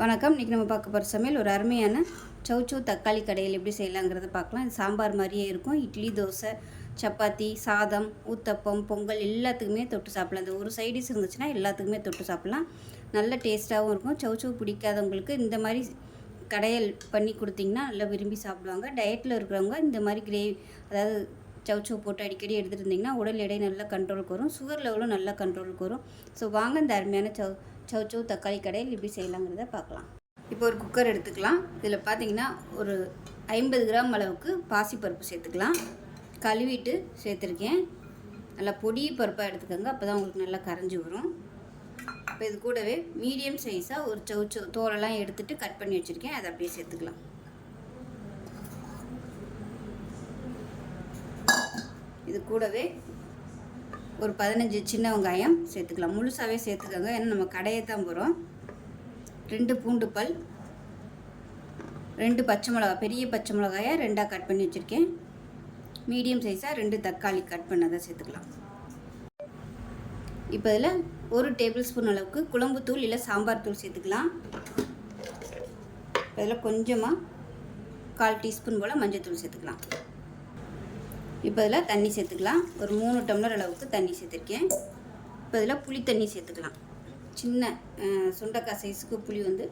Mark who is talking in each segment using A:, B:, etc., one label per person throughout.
A: வணக்கம். இன்றைக்கி நம்ம பார்க்க போகிற சமையல் ஒரு அருமையான சௌச்சௌ தக்காளி கடையில் எப்படி செய்யலாங்கிறத பார்க்கலாம். இது சாம்பார் மாதிரியே இருக்கும். இட்லி தோசை சப்பாத்தி சாதம் ஊத்தப்பம் பொங்கல் எல்லாத்துக்குமே தொட்டு சாப்பிடலாம். இந்த ஒரு சைடிஸ் இருந்துச்சுன்னா எல்லாத்துக்குமே தொட்டு சாப்பிட்லாம். நல்ல டேஸ்ட்டாகவும் இருக்கும். சௌச்சௌ பிடிக்காதவங்களுக்கு இந்த மாதிரி கடையல் பண்ணி கொடுத்தீங்கன்னா நல்லா விரும்பி சாப்பிடுவாங்க. டயட்டில் இருக்கிறவங்க இந்த மாதிரி கிரேவி அதாவது சவுச்சவு போட்டு அடிக்கடி எடுத்துகிட்டு இருந்தீங்கன்னா உடல் எடை நல்லா கண்ட்ரோலுக்கு வரும் சுகர் லெவலும் நல்லா கண்ட்ரோலுக்கு வரும் ஸோ வாங்க இந்த அருமையான சவு சௌச்சௌ தக்காளி கடையில் இப்படி செய்யலாங்கிறத பார்க்கலாம். இப்போ ஒரு குக்கர் எடுத்துக்கலாம். இதில் பார்த்தீங்கன்னா ஒரு ஐம்பது கிராம் அளவுக்கு பாசிப்பருப்பு சேர்த்துக்கலாம். கழுவிட்டு சேர்த்துருக்கேன். நல்லா பொடி பருப்பாக எடுத்துக்கோங்க. அப்போ தான் உங்களுக்கு நல்லா கரைஞ்சி வரும். இப்போ இது கூடவே மீடியம் சைஸாக ஒரு சௌச்சௌ தோலெல்லாம் எடுத்துகிட்டு கட் பண்ணி வச்சுருக்கேன். அதை அப்படியே சேர்த்துக்கலாம். இது கூடவே ஒரு பதினஞ்சு சின்ன வெங்காயம் சேர்த்துக்கலாம். முழுசாகவே சேர்த்துக்கோங்க. ஏன்னா நம்ம கடையை தான் போகிறோம் ரெண்டு பூண்டு பல் ரெண்டு பச்சை மிளகா பெரிய பச்சை மிளகாயை ரெண்டாக கட் பண்ணி வச்சுருக்கேன். மீடியம் சைஸாக ரெண்டு தக்காளி கட் பண்ணதை சேர்த்துக்கலாம். இப்போ இதில் ஒரு டேபிள் ஸ்பூன் அளவுக்கு குழம்பு தூள் இல்லை சாம்பார் தூள் சேர்த்துக்கலாம். இதில் கொஞ்சமாக கால் டீஸ்பூன் போல் மஞ்சள் தூள் சேர்த்துக்கலாம். இப்போ இதில் தண்ணி சேர்த்துக்கலாம். ஒரு மூணு டம்ளர் அளவுக்கு தண்ணி சேர்த்துருக்கேன். இப்போ இதில் புளி தண்ணி சேர்த்துக்கலாம். சின்ன சுண்டக்காய் சைஸுக்கு புளி வந்து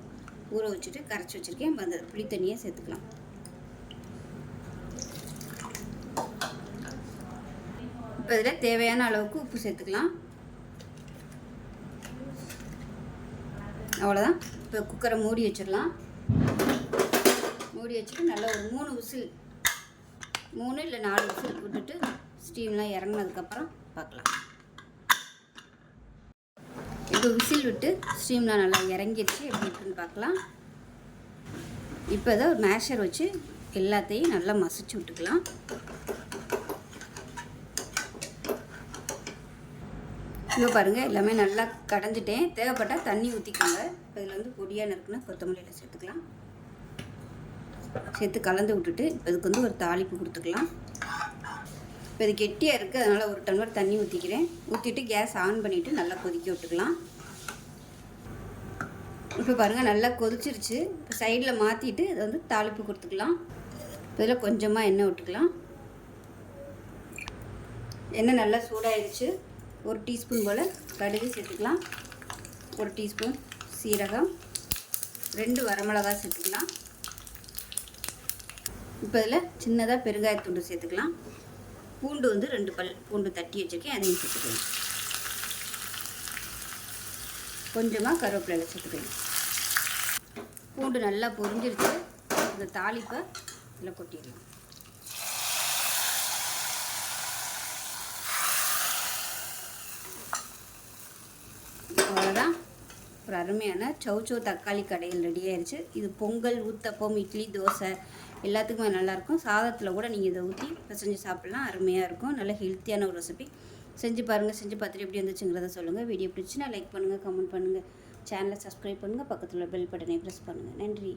A: ஊற வச்சுட்டு கரைச்சி வச்சுருக்கேன். இப்போ அந்த புளி தண்ணியை சேர்த்துக்கலாம். இப்போ இதில் தேவையான அளவுக்கு உப்பு சேர்த்துக்கலாம். அவ்வளோதான். இப்போ குக்கரை மூடி வச்சிடலாம். மூடி வச்சுட்டு நல்லா ஒரு மூணு விசில் மூணு இல்லை நாலு விசில் விட்டுட்டு ஸ்டீம்லாம் இறங்கினதுக்கப்புறம் பார்க்கலாம். இப்போ விசில் விட்டு ஸ்டீம்லாம் நல்லா இறங்கிடுச்சு. எப்படி இருக்குன்னு பார்க்கலாம். இப்போ தான் ஒரு மேஷர் வச்சு எல்லாத்தையும் நல்லா மசிச்சு விட்டுக்கலாம். இங்கே பாருங்கள் எல்லாமே நல்லா கடைஞ்சிட்டேன். தேவைப்பட்டால் தண்ணி ஊற்றிக்கோங்க இப்போ இதில் வந்து பொடியாக நறுக்குன்னா கொத்தமல்லியில் சேர்த்துக்கலாம். சேர்த்து கலந்து விட்டுட்டு இப்போ இதுக்கு வந்து ஒரு தாளிப்பு கொடுத்துக்கலாம். இப்போ இது கெட்டியாக இருக்குது அதனால் ஒரு டம்ளர் தண்ணி ஊற்றிக்கிறேன் ஊற்றிட்டு கேஸ் ஆன் பண்ணிவிட்டு நல்லா கொதிக்க விட்டுக்கலாம். இப்போ பாருங்கள் நல்லா கொதிச்சிருச்சு. இப்போ சைடில் மாற்றிட்டு இதை வந்து தாளிப்பு கொடுத்துக்கலாம். இதில் கொஞ்சமாக எண்ணெய் விட்டுக்கலாம். எண்ணெய் நல்லா சூடாயிடுச்சு ஒரு டீஸ்பூன் போல் கடுகு சேர்த்துக்கலாம். ஒரு டீஸ்பூன் சீரகம். ரெண்டு வரமிளகாய் சேர்த்துக்கலாம். இப்போ இதில் சின்னதாக பெருங்காயத்தூண்டு சேர்த்துக்கலாம். பூண்டு வந்து ரெண்டு பல் பூண்டு தட்டி வச்சுருக்கேன் அதையும் சேர்த்துக்கலாம். கொஞ்சமாக கருவேப்பிலை சேர்த்துக்கலாம். பூண்டு நல்லா பொரிஞ்சிருச்சு. இந்த தாளிப்பை இதில் கொட்டிடலாம். அவ்வளோதான் ஒரு அருமையான சௌச்சோ தக்காளி கடையில் ரெடி ஆயிடுச்சு இது பொங்கல் ஊத்தப்பம் இட்லி தோசை எல்லாத்துக்குமே நல்லாயிருக்கும். சாதத்தில் கூட நீங்கள் இதை ஊற்றி செஞ்சு சாப்பிட்லாம். அருமையாக இருக்கும். நல்ல ஹெல்த்தியான ஒரு ரெசிபி செஞ்சு பாருங்கள் செஞ்சு பார்த்துட்டு எப்படி வந்துச்சுங்கிறத சொல்லுங்கள் வீடியோ பிடிச்சுன்னா லைக் பண்ணுங்கள் கமெண்ட் பண்ணுங்கள் சேனலை சப்ஸ்கிரைப் பண்ணுங்கள் பக்கத்தில் பெல் பட்டனை ப்ரெஸ் பண்ணுங்கள் நன்றி.